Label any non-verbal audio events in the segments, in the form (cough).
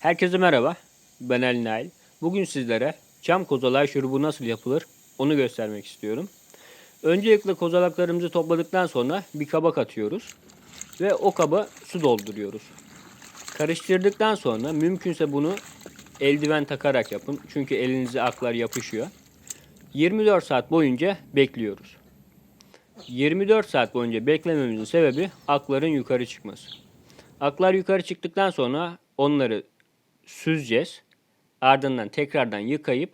Herkese merhaba. Ben Ali Nail. Bugün sizlere çam kozalak şurubu nasıl yapılır onu göstermek istiyorum. Öncelikle kozalaklarımızı topladıktan sonra bir kaba katıyoruz. Ve o kaba su dolduruyoruz. Karıştırdıktan sonra mümkünse bunu eldiven takarak yapın. Çünkü elinize aklar yapışıyor. 24 saat boyunca bekliyoruz. 24 saat boyunca beklememizin sebebi akların yukarı çıkması. Aklar yukarı çıktıktan sonra onları süzeceğiz. Ardından tekrardan yıkayıp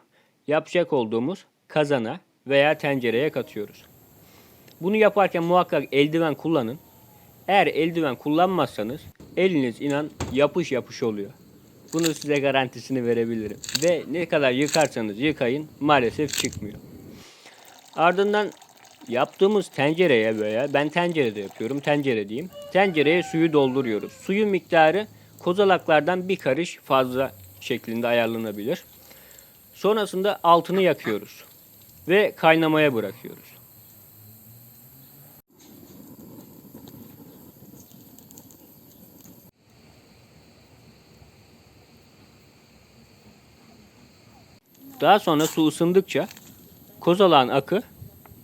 yapacak olduğumuz kazana veya tencereye katıyoruz. Bunu yaparken muhakkak eldiven kullanın. Eğer eldiven kullanmazsanız eliniz inan yapış yapış oluyor. Bunu size garantisini verebilirim. Ve ne kadar yıkarsanız yıkayın maalesef çıkmıyor. Ardından yaptığımız tencereye veya ben tencerede yapıyorum tencere diyeyim. Tencereye suyu dolduruyoruz. Suyun miktarı kozalaklardan bir karış fazla şeklinde ayarlanabilir. Sonrasında altını yakıyoruz ve kaynamaya bırakıyoruz. Daha sonra su ısındıkça kozalağın akı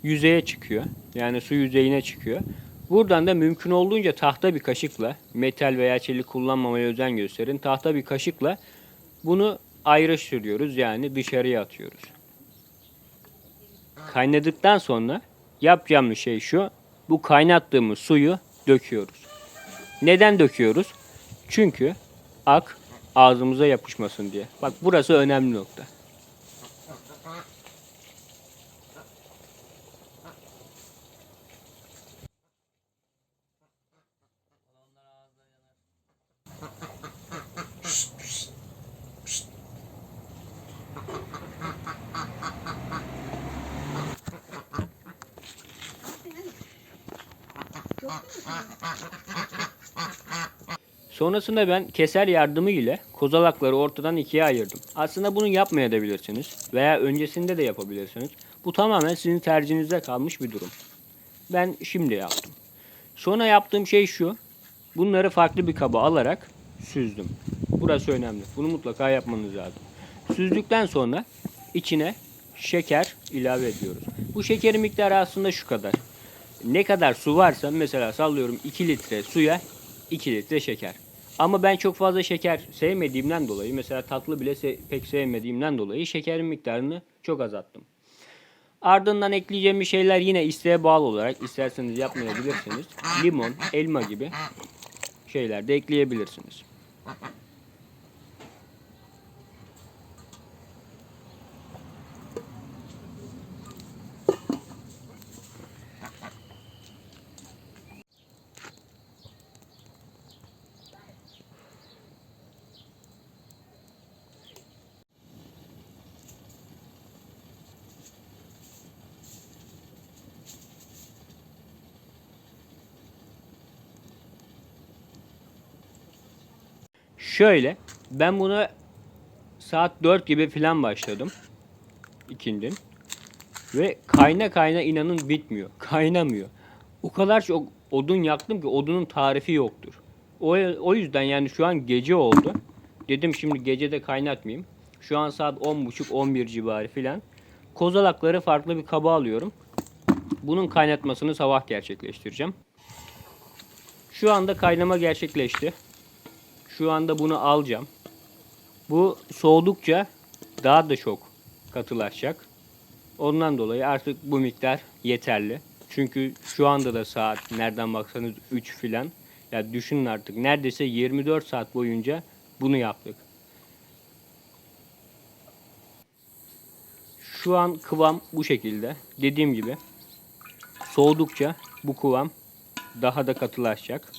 yüzeye çıkıyor. Yani su yüzeyine çıkıyor. Buradan da mümkün olduğunca tahta bir kaşıkla, metal veya çelik kullanmamaya özen gösterin. Tahta bir kaşıkla bunu ayrıştırıyoruz yani dışarıya atıyoruz. Kaynadıktan sonra yapacağımız şey şu. Bu kaynattığımız suyu döküyoruz. Neden döküyoruz? Çünkü ak ağzımıza yapışmasın diye. Bak burası önemli nokta. Sonrasında ben keser yardımı ile kozalakları ortadan ikiye ayırdım. Aslında bunu yapmayabilirsiniz veya öncesinde de yapabilirsiniz. Bu tamamen sizin tercihinize kalmış bir durum. Ben şimdi yaptım. Sonra yaptığım şey şu. Bunları farklı bir kaba alarak süzdüm. Burası önemli. Bunu mutlaka yapmanız lazım. Süzdükten sonra içine şeker ilave ediyoruz. Bu şekerin miktarı aslında şu kadar. Ne kadar su varsa mesela sallıyorum 2 litre suya 2 litre şeker. Ama ben çok fazla şeker sevmediğimden dolayı mesela tatlı bile se- pek sevmediğimden dolayı şekerin miktarını çok azalttım. Ardından ekleyeceğim şeyler yine isteğe bağlı olarak isterseniz yapmayabilirsiniz. Limon, elma gibi şeyler de ekleyebilirsiniz. Şöyle ben buna saat 4 gibi falan başladım. ikindin. Ve kayna kayna inanın bitmiyor. (laughs) Kaynamıyor. O kadar çok odun yaktım ki odunun tarifi yoktur. O, o yüzden yani şu an gece oldu. Dedim şimdi gece de kaynatmayayım. Şu an saat 10.30-11 civarı filan. Kozalakları farklı bir kaba alıyorum. Bunun kaynatmasını sabah gerçekleştireceğim. Şu anda kaynama gerçekleşti. Şu anda bunu alacağım. Bu soğudukça daha da çok katılaşacak. Ondan dolayı artık bu miktar yeterli. Çünkü şu anda da saat nereden baksanız 3 filan. Ya düşünün artık neredeyse 24 saat boyunca bunu yaptık. Şu an kıvam bu şekilde. Dediğim gibi soğudukça bu kıvam daha da katılaşacak.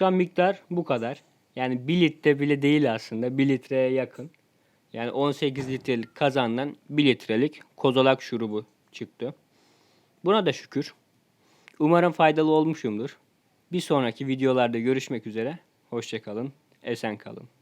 Çıkan miktar bu kadar. Yani 1 litre bile değil aslında. 1 litreye yakın. Yani 18 litrelik kazandan 1 litrelik kozalak şurubu çıktı. Buna da şükür. Umarım faydalı olmuşumdur. Bir sonraki videolarda görüşmek üzere. Hoşçakalın. Esen kalın.